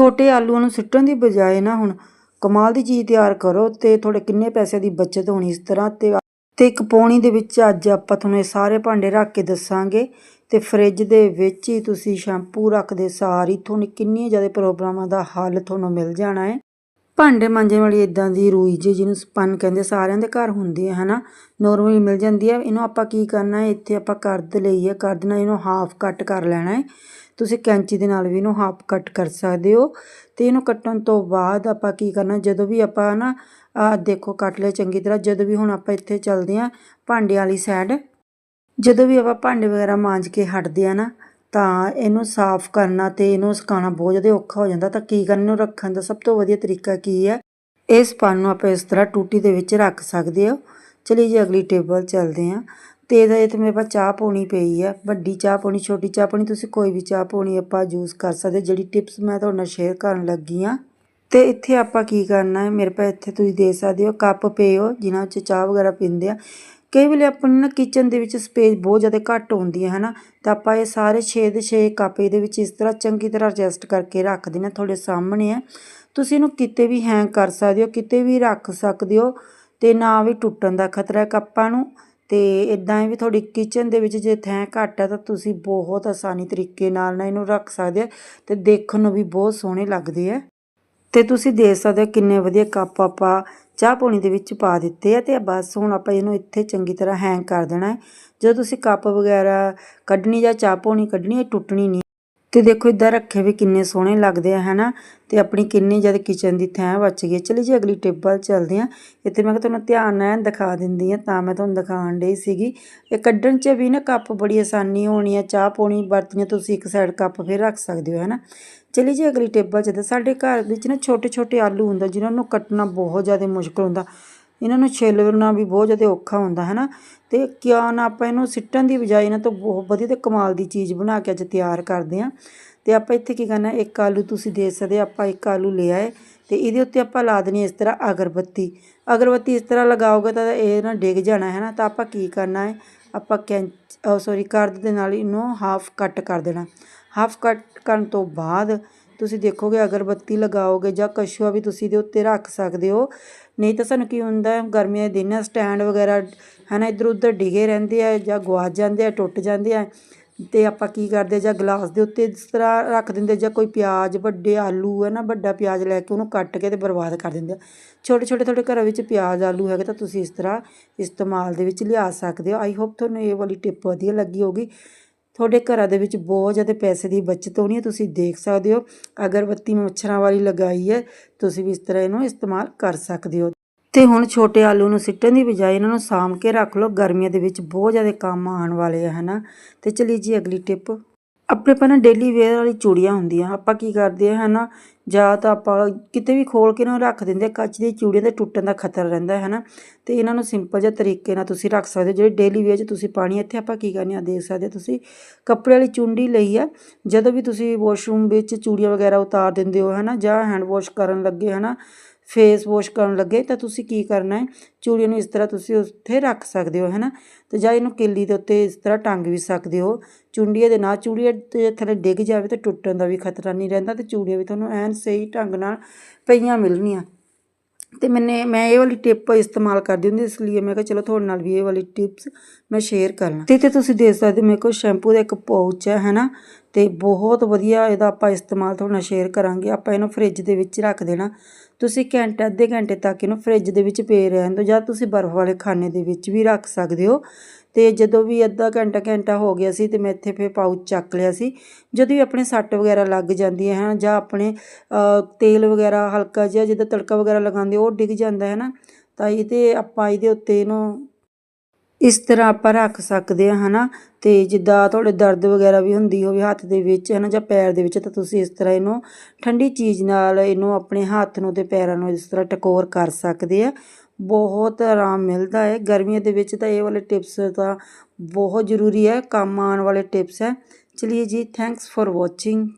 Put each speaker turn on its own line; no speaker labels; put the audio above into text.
ਛੋਟੇ ਆਲੂਆਂ ਨੂੰ ਸਿੱਟਣ ਦੀ ਬਜਾਏ ਨਾ ਹੁਣ ਕਮਾਲ ਦੀ ਚੀਜ਼ ਤਿਆਰ ਕਰੋ ਤੇ ਤੁਹਾਡੇ ਕਿੰਨੇ ਪੈਸੇ ਦੀ ਬਚਤ ਹੋਣੀ ਇਸ ਤਰ੍ਹਾਂ ਤੇ ਤੇ ਇੱਕ ਪੌਣੀ ਦੇ ਵਿੱਚ ਅੱਜ ਆਪਾਂ ਤੁਹਾਨੂੰ ਇਹ ਸਾਰੇ ਭਾਂਡੇ ਰੱਖ ਕੇ ਦੱਸਾਂਗੇ ਤੇ ਫ੍ਰਿਜ ਦੇ ਵਿੱਚ ਹੀ ਤੁਸੀਂ ਸ਼ੈਂਪੂ ਰੱਖਦੇ ਸਾਰ ਹੀ ਤੁਹਾਨੂੰ ਕਿੰਨੀਆਂ ਜ਼ਿਆਦਾ ਪ੍ਰੋਬਲਮਾਂ ਦਾ ਹੱਲ ਤੁਹਾਨੂੰ ਮਿਲ ਜਾਣਾ ਹੈ। ਭਾਂਡੇ ਮਾਂਜਣ ਵਾਲੀ ਇਦਾਂ ਦੀ ਰੂਈ ਜੀ ਜਿਹਨੂੰ ਸਪੰਨ ਕਹਿੰਦੇ ਸਾਰਿਆਂ ਦੇ ਘਰ ਹੁੰਦੀ ਹੈ ਹਨਾ? ਨੋਰਮਲੀ ਮਿਲ ਜਾਂਦੀ ਹੈ ਇਹਨੂੰ ਆਪਾਂ ਕੀ ਕਰਨਾ ਹੈ? ਇੱਥੇ ਆਪਾਂ ਕਰਦ ਲਈ ਹੈ ਕਰਦ ਨਾਲ ਇਹਨੂੰ ਹਾਫ ਕੱਟ ਕਰ ਲੈਣਾ ਹੈ। ਤੁਸੀਂ ਕੈਂਚੀ ਦੇ ਨਾਲ ਵੀ ਇਹਨੂੰ ਹਾਫ ਕੱਟ ਕਰ ਸਕਦੇ ਹੋ। ਤੇ ਇਹਨੂੰ ਕੱਟਣ ਤੋਂ ਬਾਅਦ ਆਪਾਂ ਕੀ ਕਰਨਾ, ਜਦੋਂ ਵੀ ਆਪਾਂ ਨਾ, ਆ ਦੇਖੋ, ਕੱਟ ਲਿਆ ਚੰਗੀ ਤਰ੍ਹਾਂ। ਜਦੋਂ ਵੀ ਹੁਣ ਆਪਾਂ ਇੱਥੇ ਚੱਲਦੇ ਹਾਂ ਭਾਂਡੇ ਵਾਲੀ ਸਾਈਡ ਜਦੋਂ ਵੀ ਆਪਾਂ ਭਾਂਡੇ ਵਗੈਰਾ ਮਾਂਜ ਕੇ ਹਟਦੇ ਆ ਨਾ ਤਾਂ ਇਹਨੂੰ ਸਾਫ਼ ਕਰਨਾ ਅਤੇ ਇਹਨੂੰ ਸੁਕਾਉਣਾ ਬਹੁਤ ਜ਼ਿਆਦਾ ਔਖਾ ਹੋ ਜਾਂਦਾ। ਤਾਂ ਕੀ ਕਰਨ ਨੂੰ ਰੱਖਣ ਦਾ ਸਭ ਤੋਂ ਵਧੀਆ ਤਰੀਕਾ ਕੀ ਹੈ? ਇਸ ਪਨ ਨੂੰ ਆਪਾਂ ਇਸ ਤਰ੍ਹਾਂ ਟੂਟੀ ਦੇ ਵਿੱਚ ਰੱਖ ਸਕਦੇ ਹੋ। ਚਲੀ ਜੀ, ਅਗਲੀ ਟੇਬਲ ਚੱਲਦੇ ਹਾਂ। ਤੇ ਇਹਦਾ ਇਹ ਤੇ ਮੇਰੇ ਪਾਸ ਚਾਹ ਪਾਉਣੀ ਪਈ ਹੈ। ਵੱਡੀ ਚਾਹ ਪਾਉਣੀ ਛੋਟੀ ਚਾਹ ਪਾਉਣੀ ਤੁਸੀਂ ਕੋਈ ਵੀ ਚਾਹ ਪਾਉਣੀ ਆਪਾਂ ਯੂਜ਼ ਕਰ ਸਕਦੇ ਜਿਹੜੀ ਟਿਪਸ ਮੈਂ ਤੁਹਾਡੇ ਨਾਲ ਸ਼ੇਅਰ ਕਰਨ ਲੱਗੀ ਹਾਂ। ਤੇ ਇੱਥੇ ਆਪਾਂ ਕੀ ਕਰਨਾ ਹੈ? ਮੇਰੇ ਪਾਸ ਇੱਥੇ ਤੁਸੀਂ ਦੇ ਸਕਦੇ ਹੋ, ਕੱਪ ਪਏ ਹੋ, ਜਿਨ੍ਹਾਂ ਵਿੱਚ ਚਾਹ ਵਗੈਰਾ ਪੀਂਦੇ ਆ। ਕਈ ਵੇਲੇ ਆਪਾਂ ਨੂੰ ਨਾ ਕਿਚਨ ਦੇ ਵਿੱਚ ਸਪੇਸ ਬਹੁਤ ਜ਼ਿਆਦਾ ਘੱਟ ਹੁੰਦੀ ਹੈ, ਹਨਾ? ਤਾਂ ਆਪਾਂ ਇਹ ਸਾਰੇ 6 ਦੇ 6 ਕੱਪ ਇਹਦੇ ਵਿੱਚ ਇਸ ਤਰ੍ਹਾਂ ਚੰਗੀ ਤਰ੍ਹਾਂ ਐਡਜਸਟ ਕਰਕੇ ਰੱਖ ਦੇਣਾ ਤੁਹਾਡੇ ਸਾਹਮਣੇ ਹੈ ਤੁਸੀਂ ਇਹਨੂੰ ਕਿਤੇ ਵੀ ਹੈਂਗ ਕਰ ਸਕਦੇ ਹੋ, ਕਿਤੇ ਵੀ ਰੱਖ ਸਕਦੇ ਹੋ ਤੇ ਨਾ ਵੀ ਟੁੱਟਣ ਦਾ ਖਤਰਾ ਹੈ ਕੱਪਾਂ ਨੂੰ। ਤੇ ਇਦਾਂ ਹੀ ਵੀ ਤੁਹਾਡੀ ਕਿਚਨ ਦੇ ਵਿੱਚ ਜੇ ਥੈਂ ਘੱਟ ਹੈ ਤਾਂ ਤੁਸੀਂ ਬਹੁਤ ਆਸਾਨੀ ਤਰੀਕੇ ਨਾਲ ਨਾ ਇਹਨੂੰ ਰੱਖ ਸਕਦੇ ਹੋ ਤੇ ਦੇਖਣ ਨੂੰ ਵੀ ਬਹੁਤ ਸੋਹਣੇ ਲੱਗਦੇ ਆ। ਤੇ ਤੁਸੀਂ ਦੇਖ ਸਕਦੇ ਹੋ ਕਿੰਨੇ ਵਧੀਆ ਕੱਪ ਆਪਾਂ ਚਾਹ ਪਾਣੀ ਦੇ ਵਿੱਚ ਪਾ ਦਿੱਤੇ ਆ ਤੇ ਬਸ ਹੁਣ ਆਪਾਂ ਇਹਨੂੰ ਇੱਥੇ ਚੰਗੀ ਤਰ੍ਹਾਂ ਹੈਂਗ ਕਰ ਦੇਣਾ ਹੈ। ਜਦੋਂ ਤੁਸੀਂ ਕੱਪ ਵਗੈਰਾ ਕੱਢਣੀ ਜਾਂ ਚਾਹ ਪਾਣੀ ਕੱਢਣੀ ਇਹ ਟੁੱਟਣੀ ਨਹੀਂ। ਤੇ ਦੇਖੋ ਇਦਾਂ ਰੱਖੇ ਵੀ ਕਿੰਨੇ ਸੋਹਣੇ ਲੱਗਦੇ ਆ, ਹਨਾ? ਤੇ ਆਪਣੀ ਕਿੰਨੀ ਜ਼ਿਆਦਾ ਕਿਚਨ ਦੀ ਥਾਂ ਬਚ ਗਈ ਚਲੀ ਜੀ, ਅਗਲੀ ਟੇਬਲ ਚੱਲਦੇ ਆ। ਇੱਥੇ ਮੈਂ ਕਿਹਾ ਤੁਹਾਨੂੰ ਧਿਆਨ ਨਾਲ ਦਿਖਾ ਦਿੰਦੀ ਆ, ਤਾਂ ਮੈਂ ਤੁਹਾਨੂੰ ਦਿਖਾਉਣ ਡਈ ਸੀਗੀ। ਇਹ ਕੱਢਣ 'ਚ ਵੀ ਨਾ ਕੱਪ ਬੜੀ ਆਸਾਨੀ ਹੋਣੀ ਆ। ਚਾਹ ਪਾਣੀ ਵਰਤੀਆਂ ਤੁਸੀਂ ਇੱਕ ਸਾਈਡ ਕੱਪ ਫਿਰ ਰੱਖ ਸਕਦੇ ਹੋ, ਹਨਾ? ਚਲੀ ਜੀ, ਅਗਲੀ ਟੇਬਲ 'ਚ ਤਾਂ ਸਾਡੇ ਘਰ ਵਿੱਚ ਨਾ ਛੋਟੇ ਛੋਟੇ ਆਲੂ ਹੁੰਦਾ, ਜਿਨ੍ਹਾਂ ਨੂੰ ਕੱਟਣਾ ਬਹੁਤ ਜ਼ਿਆਦਾ ਮੁਸ਼ਕਲ ਹੁੰਦਾ। ਇਹਨਾਂ ਨੂੰ ਛਿੱਲਣਾ ਵੀ ਬਹੁਤ ਜ਼ਿਆਦਾ ਔਖਾ ਹੁੰਦਾ ਹੈ ਨਾ ਅਤੇ ਕਿਉਂ ਨਾ ਆਪਾਂ ਇਹਨੂੰ ਸਿੱਟਣ ਦੀ ਬਜਾਏ ਇਹਨਾਂ ਤੋਂ ਬਹੁਤ ਵਧੀਆ ਅਤੇ ਕਮਾਲ ਦੀ ਚੀਜ਼ ਬਣਾ ਕੇ ਅੱਜ ਤਿਆਰ ਕਰਦੇ ਹਾਂ। ਅਤੇ ਆਪਾਂ ਇੱਥੇ ਕੀ ਕਰਨਾ, ਇੱਕ ਆਲੂ ਤੁਸੀਂ ਦੇ ਸਕਦੇ ਆਪਾਂ ਇੱਕ ਆਲੂ ਲਿਆ ਹੈ ਤੇ ਇਹਦੇ ਉੱਤੇ ਆਪਾਂ ਲਾ ਦੇਣੀ ਇਸ ਤਰ੍ਹਾਂ ਅਗਰਬੱਤੀ। ਅਗਰਬੱਤੀ ਇਸ ਤਰ੍ਹਾਂ ਲਗਾਓਗੇ ਤਾਂ ਇਹ ਨਾ ਡਿੱਗ ਜਾਣਾ ਹੈ ਨਾ ਤਾਂ ਆਪਾਂ ਕੀ ਕਰਨਾ ਹੈ, ਆਪਾਂ ਕੈਂਚ ਸੌਰੀ ਕਰਦ ਦੇ ਨਾਲ ਇਹਨੂੰ ਹਾਫ ਕੱਟ ਕਰ ਦੇਣਾ। ਹਾਫ ਕੱਟ ਕਰਨ ਤੋਂ ਬਾਅਦ ਤੁਸੀਂ ਦੇਖੋਗੇ, ਅਗਰਬੱਤੀ ਲਗਾਓਗੇ ਜਾਂ ਕਸ਼ੂਆ ਵੀ ਤੁਸੀਂ ਇਹਦੇ ਉੱਤੇ ਰੱਖ ਸਕਦੇ ਹੋ। ਨਹੀਂ ਤਾਂ ਸਾਨੂੰ ਕੀ ਹੁੰਦਾ, ਗਰਮੀਆਂ ਦੇ ਦਿਨਾਂ ਸਟੈਂਡ ਵਗੈਰਾ ਹੈ ਨਾ ਇੱਧਰ ਉੱਧਰ ਡਿਗੇ ਰਹਿੰਦੇ ਆ ਜਾਂ ਗਵਾਚ ਜਾਂਦੇ ਆ, ਟੁੱਟ ਜਾਂਦੇ ਆ, ਤੇ ਆਪਾਂ ਕੀ ਕਰਦੇ ਜਾਂ ਗਲਾਸ ਦੇ ਉੱਤੇ ਇਸ ਤਰ੍ਹਾਂ ਰੱਖ ਦਿੰਦੇ ਜਾਂ ਕੋਈ ਪਿਆਜ਼, ਵੱਡੇ ਆਲੂ ਹੈ ਨਾ ਵੱਡਾ ਪਿਆਜ਼ ਲੈ ਕੇ ਉਹਨੂੰ ਕੱਟ ਕੇ ਤੇ ਬਰਬਾਦ ਕਰ ਦਿੰਦੇ ਆ। ਛੋਟੇ ਛੋਟੇ ਤੁਹਾਡੇ ਘਰਾਂ ਵਿੱਚ ਪਿਆਜ਼, ਆਲੂ ਹੈਗੇ ਤਾਂ ਤੁਸੀਂ ਇਸ ਤਰ੍ਹਾਂ ਇਸਤੇਮਾਲ ਦੇ ਵਿੱਚ ਲਿਆ ਸਕਦੇ ਹੋ। ਆਈ ਹੋਪ ਤੁਹਾਨੂੰ ਇਹ ਵਾਲੀ ਟਿਪ ਵਧੀਆ ਲੱਗੀ ਹੋਗੀ ਤੁਹਾਡੇ ਘਰਾਂ ਦੇ ਵਿੱਚ ਬਹੁਤ ਜ਼ਿਆਦਾ ਪੈਸੇ ਦੀ ਬਚਤ ਹੋਣੀ ਹੈ, ਤੁਸੀਂ ਦੇਖ ਸਕਦੇ ਹੋ। ਅਗਰਬੱਤੀ ਮੱਛਰਾਂ ਵਾਲੀ ਲਗਾਈ ਹੈ, ਤੁਸੀਂ ਵੀ ਇਸ ਤਰ੍ਹਾਂ ਇਹਨੂੰ ਇਸਤੇਮਾਲ ਕਰ ਸਕਦੇ ਹੋ। ਤੇ ਹੁਣ ਛੋਟੇ ਆਲੂ ਨੂੰ ਸਿੱਟਣ ਦੀ ਬਜਾਏ ਇਹਨਾਂ ਨੂੰ ਸਾਂਭ ਕੇ ਰੱਖ ਲਓ। ਗਰਮੀਆਂ ਦੇ ਵਿੱਚ ਬਹੁਤ ਜ਼ਿਆਦਾ ਕੰਮ ਆਉਣ ਵਾਲੇ ਆ, ਹਨਾ। ਤੇ ਚਲੀ ਜੀ ਅਗਲੀ ਟਿਪ ਆਪਣੇ ਪਾ ਨਾ ਡੇਲੀ ਵੇਅਰ ਵਾਲੀ ਚੂੜੀਆਂ ਹੁੰਦੀਆਂ, ਆਪਾਂ ਕੀ ਕਰਦੇ ਆ ਹਨਾ, ਜਾਂ ਤਾਂ ਆਪਾਂ ਕਿਤੇ ਵੀ ਖੋਲ ਕੇ ਨਾ ਰੱਖ ਦਿੰਦੇ ਆ ਕੱਚ ਦੀ ਚੂੜੀਆਂ ਦੇ ਟੁੱਟਣ ਦਾ ਖਤਰਾ ਰਹਿੰਦਾ ਹੈ ਹਨਾ, ਤੇ ਇਹਨਾਂ ਨੂੰ ਸਿੰਪਲ ਜਿਹਾ ਤਰੀਕੇ ਨਾਲ ਤੁਸੀਂ ਰੱਖ ਸਕਦੇ ਹੋ, ਜਿਹੜੇ ਡੇਲੀ ਵੇਅਰ 'ਚ ਤੁਸੀਂ ਪਾਣੀ ਇੱਥੇ ਆਪਾਂ ਕੀ ਕਰਨੀ ਆ ਦੇਖ ਸਕਦੇ ਤੁਸੀਂ, ਕੱਪੜੇ ਵਾਲੀ ਚੁੰਡੀ ਲਈ ਆ ਜਦੋਂ ਵੀ ਤੁਸੀਂ ਵਾਸ਼ਰੂਮ ਵਿੱਚ ਚੂੜੀਆਂ ਵਗੈਰਾ ਉਤਾਰ ਦਿੰਦੇ ਹੋ ਹਨਾ, ਜਾਂ ਹੈਂਡ ਵਾਸ਼ ਕਰਨ ਲੱਗੇ ਹਨਾ ਫੇਸ ਵਾਸ਼ ਕਰਨ ਲੱਗੇ, ਤਾਂ ਤੁਸੀਂ ਕੀ ਕਰਨਾ ਹੈ? ਚੂੜੀਆਂ ਨੂੰ ਇਸ ਤਰ੍ਹਾਂ ਤੁਸੀਂ ਉੱਥੇ ਰੱਖ ਸਕਦੇ ਹੋ, ਹੈਨਾ? ਤੇ ਜਾਂ ਇਹਨੂੰ ਕਿੱਲੀ ਦੇ ਉੱਤੇ ਇਸ ਤਰ੍ਹਾਂ ਟੰਗ ਵੀ ਸਕਦੇ ਹੋ। ਚੁੰਡੀਆਂ ਦੇ ਨਾਲ, ਚੂੜੀਆਂ ਤੇ ਥੱਲੇ ਡਿੱਗ ਜਾਵੇ ਤਾਂ ਟੁੱਟਣ ਦਾ ਵੀ ਖਤਰਾ ਨਹੀਂ ਰਹਿੰਦਾ ਤੇ ਚੂੜੀਆਂ ਵੀ ਤੁਹਾਨੂੰ ਐਨ ਸਹੀ ਢੰਗ ਨਾਲ ਪਈਆਂ ਮਿਲਣੀਆਂ। ਤੇ ਮੈਨੇ, ਮੈਂ ਇਹ ਵਾਲੀ ਟਿਪ ਇਸਤੇਮਾਲ ਕਰਦੀ ਹੁੰਦੀ ਇਸ ਲਈ ਮੈਂ ਕਿਹਾ ਚਲੋ ਤੁਹਾਡੇ ਨਾਲ ਵੀ ਇਹ ਵਾਲੀ ਟਿਪਸ ਮੈਂ ਸ਼ੇਅਰ ਕਰਨਾ ਤੇ ਤੇ ਤੁਸੀਂ ਦੇਖ ਸਕਦੇ ਮੇਰੇ ਕੋਲ ਸ਼ੈਂਪੂ ਦਾ ਇੱਕ ਪਾਊਚ ਹੈ, ਹੈਨਾ? ਤੇ ਬਹੁਤ ਵਧੀਆ ਇਹਦਾ ਆਪਾਂ ਇਸਤੇਮਾਲ ਤੁਹਾਡੇ ਨਾਲ ਸ਼ੇਅਰ ਕਰਾਂਗੇ। ਆਪਾਂ ਇਹਨੂੰ ਫ੍ਰਿਜ ਦੇ ਵਿੱਚ ਰੱਖ ਦੇਣਾ। ਤੁਸੀਂ ਘੰਟੇ, ਅੱਧੇ ਘੰਟੇ ਤੱਕ ਇਹਨੂੰ ਫ੍ਰਿਜ ਦੇ ਵਿੱਚ ਪਏ ਰਹਿਣ ਦਿਓ ਜਾਂ ਤੁਸੀਂ ਬਰਫ਼ ਵਾਲੇ ਖਾਨੇ ਦੇ ਵਿੱਚ ਵੀ ਰੱਖ ਸਕਦੇ ਹੋ। ਤੇ ਜਦੋਂ ਵੀ ਅੱਧਾ ਘੰਟਾ ਘੰਟਾ ਹੋ ਗਿਆ ਸੀ ਤੇ ਮੈਂ ਇੱਥੇ ਫੇ ਪਾਊਚ ਚੱਕ ਲਿਆ ਸੀ। ਜਦੋਂ ਵੀ ਆਪਣੇ ਸੱਟ ਵਗੈਰਾ ਲੱਗ ਜਾਂਦੀ ਹੈ ਨਾ ਜਾਂ ਆਪਣੇ ਤੇਲ ਵਗੈਰਾ ਹਲਕਾ ਜਿਹਾ ਜਿੱਦਾਂ ਤੜਕਾ ਵਗੈਰਾ ਲਗਾਉਂਦੇ ਉਹ ਡਿੱਗ ਜਾਂਦਾ ਹੈ ਨਾ, ਤਾਂ ਇਹਦੇ ਆਪਾਂ ਇਹਦੇ ਉੱਤੇ ਇਹਨੂੰ ਇਸ ਤਰ੍ਹਾਂ ਆਪਾਂ ਰੱਖ ਸਕਦੇ ਆ ਹਨਾ ਤੇ ਜਿੱਦਾਂ ਤੁਹਾਡੇ ਦਰਦ ਵਗੈਰਾ ਵੀ ਹੁੰਦੀ ਹੋਵੇ ਹੱਥ ਦੇ ਵਿੱਚ ਹਨਾ ਜਾਂ ਪੈਰ ਦੇ ਵਿੱਚ, ਤਾਂ ਤੁਸੀਂ ਇਸ ਤਰ੍ਹਾਂ ਇਹਨੂੰ ਠੰਡੀ ਚੀਜ਼ ਨਾਲ ਇਹਨੂੰ ਆਪਣੇ ਹੱਥ ਨੂੰ ਤੇ ਪੈਰਾਂ ਨੂੰ ਇਸ ਤਰ੍ਹਾਂ ਟਕੋਰ ਕਰ ਸਕਦੇ ਆ। ਬਹੁਤ ਆਰਾਮ ਮਿਲਦਾ ਹੈ। ਗਰਮੀਆਂ ਦੇ ਵਿੱਚ ਤਾਂ ਇਹ ਵਾਲੇ ਟਿਪਸ ਤਾਂ ਬਹੁਤ ਜ਼ਰੂਰੀ ਹੈ। ਕੰਮ ਆਉਣ ਵਾਲੇ ਟਿਪਸ ਹੈ। ਚਲਿਏ ਜੀ ਥੈਂਕਸ ਫੋਰ ਵਾਚਿੰਗ